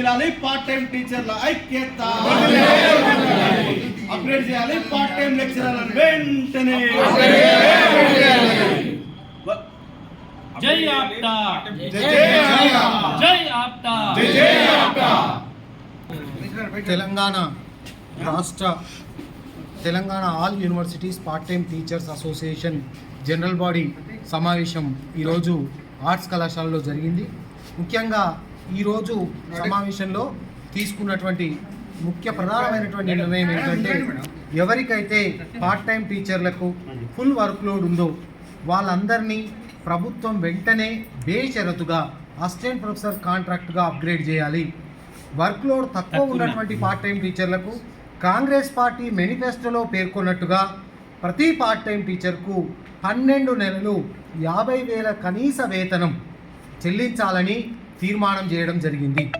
వర్దిలాలి part time టీచర్ల ఐక్యత. Upgrade చేయాలి పార్ట్ టైం లెక్చరర్ వెంటనే. జై ఆప్టా. జై జై ఆప్టా. తెలంగాణ రాష్ట్ర Telangana all universities part time teachers association general body సమావేశం ఈరోజు ఆర్ట్స్ కళాశాలలో జరిగింది. ముఖ్యంగా ఈరోజు సమావేశంలో తీసుకున్నటువంటి ముఖ్య ప్రధానమైనటువంటి నిర్ణయం ఏంటంటే ఎవరికైతే పార్ట్ టైం టీచర్లకు ఫుల్ వర్క్ లోడ్ ఉందో వాళ్ళందరినీ ప్రభుత్వం వెంటనే బేషరతుగా అసిస్టెంట్ ప్రొఫెసర్ కాంట్రాక్ట్గా అప్గ్రేడ్ చేయాలి. వర్క్ లోడ్ తక్కువ ఉన్నటువంటి పార్ట్ టైం టీచర్లకు కాంగ్రెస్ పార్టీ మేనిఫెస్టోలో పేర్కొన్నట్టుగా ప్రతి పార్ట్ టైం టీచర్కు పన్నెండు నెలలు యాభై వేల కనీస వేతనం చెల్లించాలని తీర్మానం చేయడం జరిగింది.